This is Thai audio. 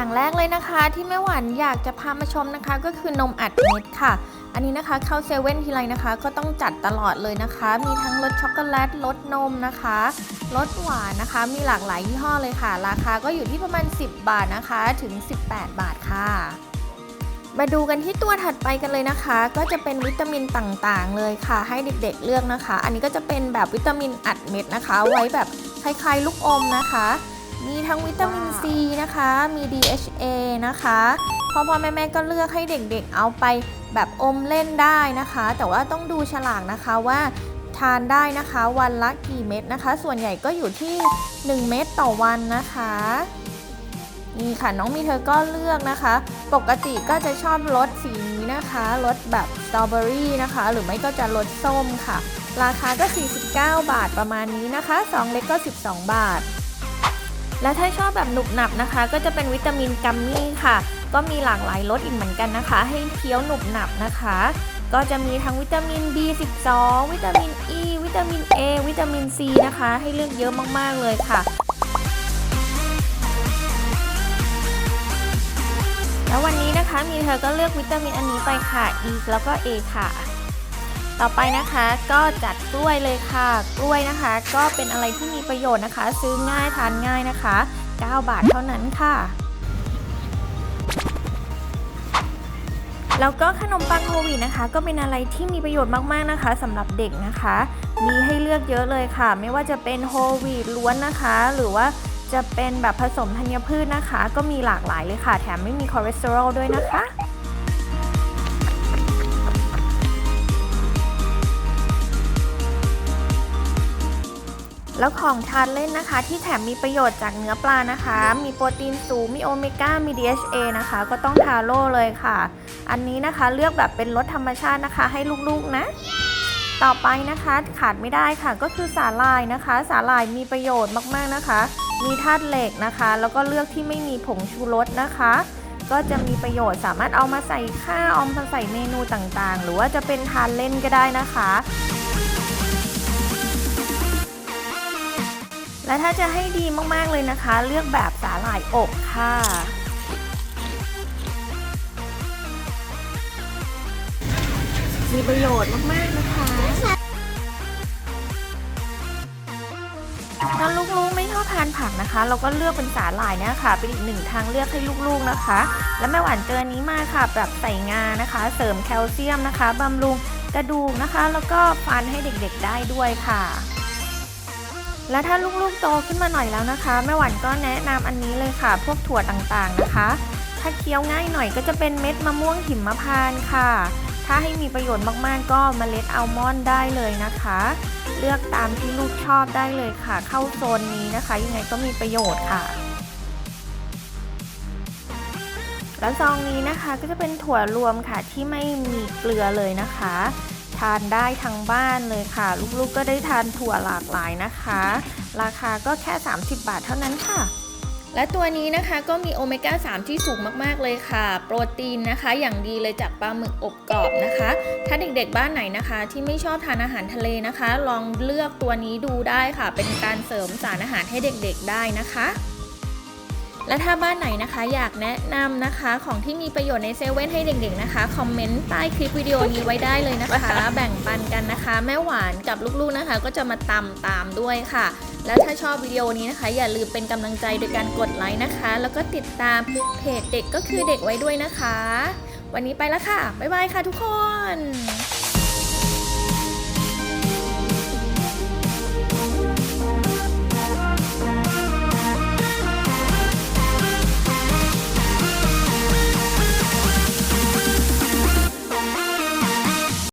อย่างแรกเลยนะคะที่แม่หวานอยากจะพามาชมนะคะ ก็คือนมอัดเม็ดค่ะ อันนี้นะคะเข้าเซเว่นทีไรนะคะ ก็ต้องจัดตลอดเลยนะคะ มีทั้งรสช็อกโกแลตรสนมนะคะรสหวานนะคะ มีหลากหลายยี่ห้อเลยค่ะ ราคาก็อยู่ที่ประมาณ 10 บาทนะคะถึง 18 บาทค่ะ มาดูกันที่ตัวถัดไปกันเลยนะคะ ก็จะเป็นวิตามินต่างๆ เลยค่ะ ให้เด็กๆเลือกนะคะ อันนี้ก็จะเป็นแบบวิตามินอัดเม็ดนะคะ ไว้แบบคล้ายๆลูกอมนะคะ มีทั้งวิตามินซีนะคะ มี DHA นะคะพ่อพ่อแม่แม่ก็เลือกให้เด็กๆเอาไปแบบอมเล่นได้นะคะ แต่ว่าต้องดูฉลากนะคะว่าทานได้นะคะวันละกี่เม็ดนะคะ ส่วนใหญ่ก็อยู่ที่ 1 เม็ดต่อวันนะคะนี่ค่ะน้องมีเธอก็เลือกนะคะ ปกติก็จะชอบรสสีนี้นะคะรสแบบสตรอเบอรี่นะคะ หรือไม่ก็จะรสส้มค่ะ ราคาก็ 49 บาทประมาณนี้นะคะซองเล็กก็ 12 บาท และถ้าชอบแบบหนุบหนับนะคะ ก็จะเป็นวิตามินกัมมี่ค่ะ ก็มีหลากหลายรสอีกเหมือนกันนะคะ ให้เคี้ยวหนุบหนับนะคะ ก็จะมีทั้งวิตามิน B12 วิตามิน E วิตามิน A วิตามิน C นะคะ ให้เลือกเยอะมากๆเลยค่ะแล้ววันนี้นะคะมีเธอก็เลือกวิตามินอันนี้ไปค่ะ E แล้วก็ A ค่ะ ต่อไปนะคะก็จัดกล้วยเลยค่ะ กล้วยนะคะ ก็เป็นอะไรที่มีประโยชน์นะคะ ซื้อง่ายทานง่ายนะคะ 9 บาทเท่านั้นค่ะ แล้วก็ขนมปังโฮลวีตนะคะ ก็เป็นอะไรที่มีประโยชน์มากๆนะคะสำหรับเด็กนะคะ มีให้เลือกเยอะเลยค่ะ ไม่ว่าจะเป็นโฮลวีตล้วนนะคะ หรือว่าจะเป็นแบบผสมธัญพืชนะคะ ก็มีหลากหลายเลยค่ะ แถมไม่มีคอเลสเตอรอลด้วยนะคะ แล้วของทานเล่นนะคะ ที่แถมมีประโยชน์จากเนื้อปลานะคะ มีโปรตีนสูง มีโอเมก้า มี DHA นะคะ ก็ต้องทาโร่เลยค่ะ อันนี้นะคะเลือกแบบเป็นรสธรรมชาตินะคะ ให้ลูกๆนะ ต่อไปนะคะขาดไม่ได้ค่ะ ก็คือสาหร่ายนะคะ สาหร่ายมีประโยชน์มากๆนะคะ มีธาตุเหล็กนะคะ แล้วก็เลือกที่ไม่มีผงชูรสนะคะ ก็จะมีประโยชน์สามารถเอามาใส่ข้าวเอามาใส่เมนูต่างๆ หรือว่าจะเป็นทานเล่นก็ได้นะคะ และถ้าจะให้ดีมากๆเลยนะคะ เลือกแบบสาหร่ายอบค่ะมีประโยชน์มาก ๆ นะคะ ถ้าลูก ๆ ไม่ชอบทานผักนะคะ เราก็เลือกเป็นสาหร่ายเนี่ยค่ะ เป็นอีกหนึ่งทางเลือกให้ลูก ๆ นะคะ แล้วแม่หวานเจอนนี้มาค่ะแบบใส่งานะคะ เสริมแคลเซียมนะคะ บำรุงกระดูกนะคะ แล้วก็ฟันให้เด็ก ๆ ได้ด้วยค่ะ และถ้าลูกๆโตขึ้นมาหน่อยแล้วนะคะแม่หวานก็แนะนำอันนี้เลยค่ะ พวกถั่วต่างๆนะคะ ถ้าเคี้ยวง่ายหน่อยก็จะเป็นเม็ดมะม่วงหิมพานต์ค่ะ ถ้าให้มีประโยชน์มากๆ ก็เมล็ดอัลมอนด์ได้เลยนะคะ เลือกตามที่ลูกชอบได้เลยค่ะ เข้าโซนนี้นะคะ ยังไงก็มีประโยชน์ค่ะ แล้วซองนี้นะคะก็จะเป็นถั่วรวมค่ะที่ไม่มีเกลือเลยนะคะ ทานได้ทั้งบ้านเลยค่ะ ลูกๆก็ได้ทานถั่วหลากหลายนะคะ ราคาก็แค่ 30 บาทเท่านั้นค่ะและตัวนี้นะคะก็มีโอเมก้า 3 ที่สูงมาก ๆ เลยค่ะ โปรตีนนะคะอย่างดีเลยจากปลาหมึกอบกรอบนะคะ ถ้าเด็กๆบ้านไหนนะคะ ที่ไม่ชอบทานอาหารทะเลนะคะ ลองเลือกตัวนี้ดูได้ค่ะ เป็นการเสริมสารอาหารให้เด็กๆได้นะคะ และถ้าบ้านไหนนะคะอยากแนะนำนะคะของที่มีประโยชน์ในเซเว่นให้เด็กๆนะคะคอมเมนต์ใต้คลิปวิดีโอนี้ไว้ได้เลยนะคะ แบ่งปันกันนะคะ แม่หวานกับลูกๆนะคะ ก็จะมาตำตามด้วยค่ะ และถ้าชอบวิดีโอนี้นะคะ อย่าลืมเป็นกำลังใจโดยการกดไลค์นะคะ แล้วก็ติดตามเพจเด็กก็คือเด็กไว้ด้วยนะคะ วันนี้ไปแล้วค่ะบ๊ายบายค่ะทุกคน